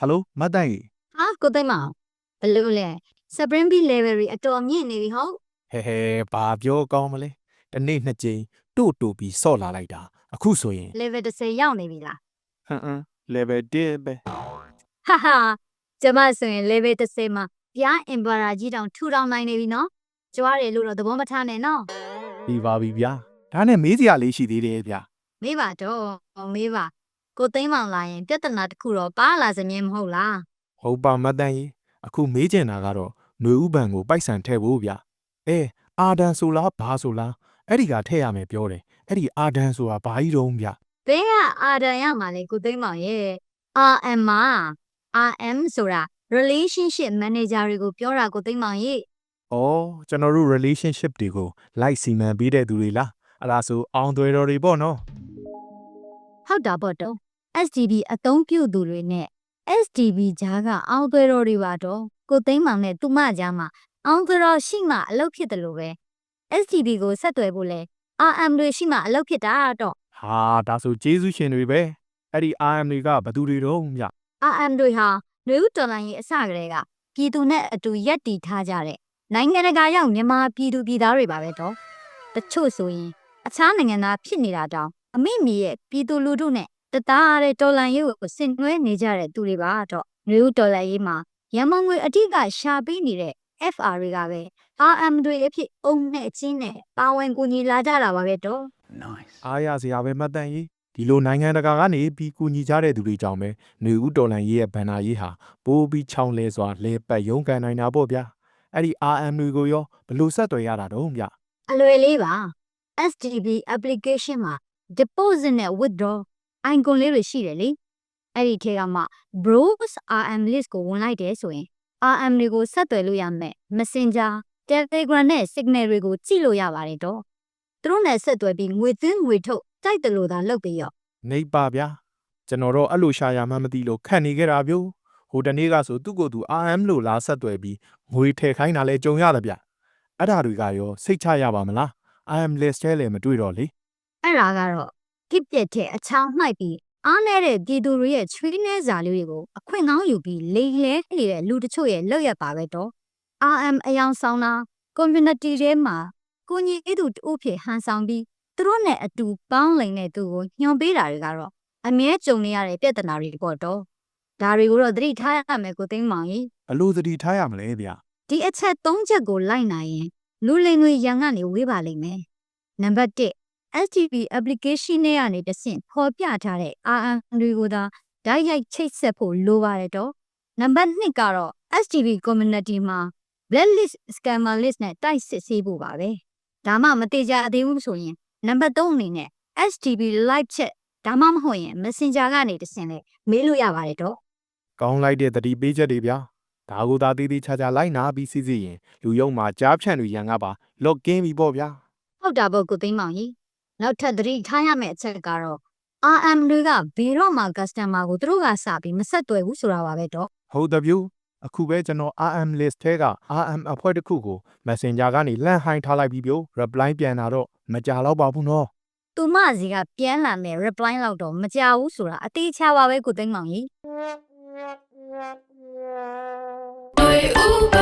ဟယ်လိုမတ်တန်ကြီးဟာကိုသိမ့်မအောင်ဘလို့လဲ Spring Bee level တွေအတော်မြင့်နေပြီဟုတ်ဟဲဟဲဘာပြောကောင်းမလဲတနေ့နှစ်ကြိမ်တို့တိုပြီးဆော့လာလိုက်တာအခုဆိုရင် level 30ရောက်နေပြီလားဟမ်ဟမ် level 1ပဲဟာဟာကျမဆိုရင် level 30မှာပြား Emperor ကြီးတောင်ထူထောင်နိုင်နေပြီနော်ကြွားတယ်လို့တော့သဘောမထားနဲ့နော်ပြီးပါပြီဗျာဒါနဲ့မေးစရာလေးရှိသေးတယ်ဗျာမေးပါတော့မေးပါ ကိုသိမ့်မောင်လာရင်ပြဿနာတစ်ခုတော့ပါလာစမြဲမဟုတ်လားဟုတ်ပါမတ်တန်ကြီးအခုမေးချင်တာကတော့ຫນွေဥပံကိုပိုက်ဆံထည့်ဖို့ဗျာအဲအာဒန်ဆိုလားဘာဆိုလားအဲ့ဒီကထည့်ရမယ်ပြောတယ်အဲ့ဒီအာဒန်ဆိုတာဘာကြီးတုံးဗျာဘဲကအာဒန်ရမှာလေကိုသိမ့်မောင်ရဲ့ RM မှာ RM ဆိုတာ relationship manager တွေကိုပြောတာကိုသိမ့်မောင်ရဲ့ဩကျွန်တော်တို့ relationship တွေကို like စီမံပေးတဲ့သူတွေလားအဲ့ဒါဆိုအောင်သွေတော်တွေပေါ့နော်ဟုတ်တာပေါ့တော့ SDB အသုံးပြုသူတွေနဲ့ SDB ကြားကအောင်သွေတော်တွေပါတော့ကိုသိန်းမောင်နဲ့သူမကြားမှာအောင်သွေတော်ရှိမှအလုပ်ဖြစ်တယ်လို့ပဲ SDB ကိုဆက်သွယ်ဖို့လဲ RM တွေရှိမှအလုပ်ဖြစ်တာတော့ဟာဒါဆိုကျေးဇူးရှင်တွေပဲအဲ့ဒီ RM တွေကဘယ်သူတွေတော့ဗျ RM တွေဟာຫນွေဥတော်လိုင်းရဲ့အစကတည်းကပြည်သူနဲ့အတူရက်တီထားကြတဲ့နိုင်ငံတကာရောက်မြန်မာပြည်သူပြည်သားတွေပါပဲတော့တချို့ဆိုရင်အခြားနိုင်ငံသားဖြစ်နေတာတောင်အမိမိရဲ့ပြည်သူလူထုနဲ့ တသားတဲ့တော်လန်ရေးကိုဆင်နွှဲနေကြတဲ့သူတွေပါတော့နယူးတော်လန်ရေးမှာရမငွေအတိကရှာပေးနေတဲ့ FR တွေကပဲ RM တွေအဖြစ်အုံနဲ့အချင်းနဲ့ပါဝင်ကူညီလာကြတာပါပဲတော့ nice အားရစရာပဲမှတ်တမ်းရေးဒီလိုနိုင်ငံတကာကနေပြီးကူညီကြတဲ့သူတွေကြောင့်ပဲနယူးတော်လန်ရေးရဲ့ဘန်နာရေးဟာပိုးပြီးချောင်းလဲစွာလဲပတ်ရုန်းကန်နိုင်တာပေါ့ဗျာအဲ့ဒီ RM တွေကိုရောဘယ်လိုဆက်သွယ်ရတာတုံးဗျအလွယ်လေးပါ SDB application မှာ deposit နဲ့ withdraw icon လေးတွေရှိတယ်လေအဲ့ဒီထဲကမှ browse RM list ကိုဝင်လိုက်တယ်ဆိုရင် RM တွေကိုဆက်သွယ်လို့ရမယ် Messenger Telegram နဲ့ Signal တွေကိုကြည့်လို့ရပါတယ်တော့သူတို့နဲ့ဆက်သွယ်ပြီးငွေသွင်းငွေထုတ်တိုက်တယ်လို့သာလုပ်ပြီးရောနေပါဗျာကျွန်တော်တော့အဲ့လိုရှာရမှန်းမသိလို့ခန့်နေခဲ့တာဗျို့ဟိုတနေ့ကဆိုသူ့ကိုယ်သူ RM လို့လာဆက်သွယ်ပြီးငွေထည့်ခိုင်းတာလဲကြုံရတယ်ဗျအဲ့ဒါတွေကရောစိတ်ချရပါမလား RM list ထဲလည်းမတွေ့တော့လေအဲ့ဒါကတော့ gift ပြက်တဲ့အချောင်းနှိုက်ပြီးအားနေတဲ့ပြည်သူတွေရဲ့ချွေးနှဲစာလေးတွေကိုအခွင့်ကောင်းယူပြီးလိမ်လဲနေတဲ့လူတချို့ရဲ့လောက်ရပါပဲတော့ RM အယောင်ဆောင်တာ community ထဲမှာကိုညီအတူတူဖြစ်ဟန်ဆောင်ပြီးသူတို့နဲ့အတူပေါင်းလိမ်တဲ့သူကိုညွှန်ပေးတာတွေကတော့အမြဲကြုံနေရတဲ့ပြဿနာတွေပေါ့တော့ဒါတွေကိုတော့သတိထားရမယ်ကိုသိမ်းမောင်ကြီးဘလို့သတိထားရမလဲဗျဒီအချက်၃ချက်ကိုလိုက်နိုင်ရင်လူလိမ်တွေရန်ကနေဝေးပါလိမ့်မယ်နံပါတ်1 STP application နဲ့ကနေတဆင့်ဖော်ပြထားတဲ့ RM တွေကိုသာဓာတ်ရိုက်ချိတ်ဆက်ဖို့လိုပါတယ်တော့နံပါတ်2ကတော့ STP community မှာ blacklist scammer list နဲ့တိုက်စစ်ဆေးဖို့ပါပဲဒါမှမတိကျသေးဘူးဆိုရင်နံပါတ်3အနေနဲ့ STP live chat ဒါမှမဟုတ်ရင် messenger ကနေတဆင့်လေမေးလို့ရပါတယ်တော့ကောင်းလိုက်တဲ့သတိပေးချက်တွေဗျာဒါကိုသာသေးသေးချာချာလိုက်နာပြီးစီစီရင်လူယုံမှာကြားဖြန့်တွေရန်ကပါလော့ကင်းပြီပေါ့ဗျာဟုတ်တာပေါ့ကိုသိမ်းမောင်ကြီး နောက်ထပ်သတိထားရမယ့်အချက်ကတော့ RM တွေကဘယ်တော့မှ customer ကိုသူတို့ကစပြီးမဆက်သွယ်ဘူးဆိုတာပါပဲတော့ဟုတ်တယ်ဗျအခုပဲကျွန်တော် RM list ထဲက RM အဖွဲ့တစ်ခုကို Messenger ကနေလှမ်းဟိုင်းထားလိုက်ပြီးပြို reply ပြန်လာတော့မကြတော့ပါဘူးနော်သူမစီကပြန်လာမယ် reply လောက်တော့မကြဘူးဆိုတာအသေးချာပါပဲကိုသိမ်းမောင်ကြီး Oi, Uber.